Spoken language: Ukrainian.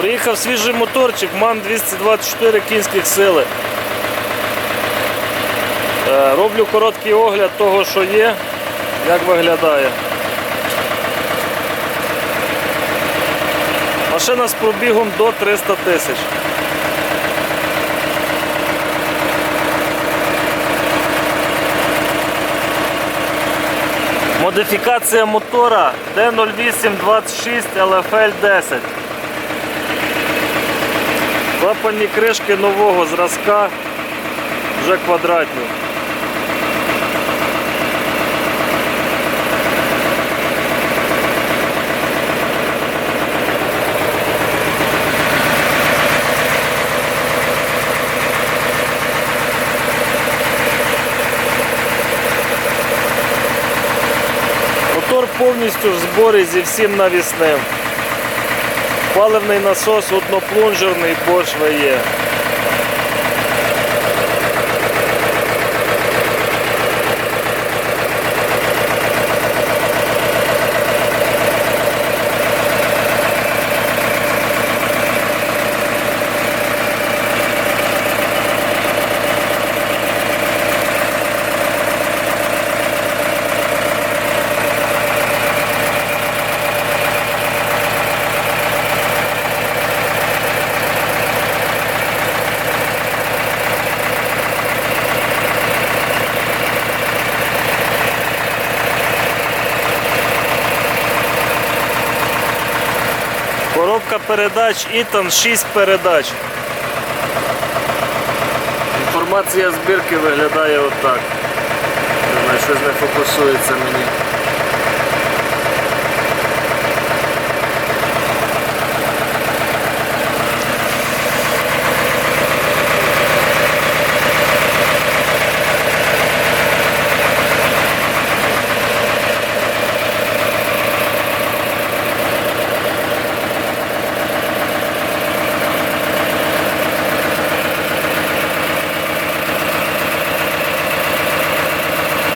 Приїхав свіжий моторчик, ман 224 кінських сили. Е, роблю короткий огляд того, що є, як виглядає. Машина з пробігом до 300 тисяч. Модифікація мотора D0826 LFL10. Клапані кришки нового зразка вже квадратні. Мотор повністю в зборі зі всім навісним. Паливний насос одноплунжерний Bosch VE. Коробка передач Ітан 6 передач. Інформація збірки виглядає отак. Щось не фокусується мені.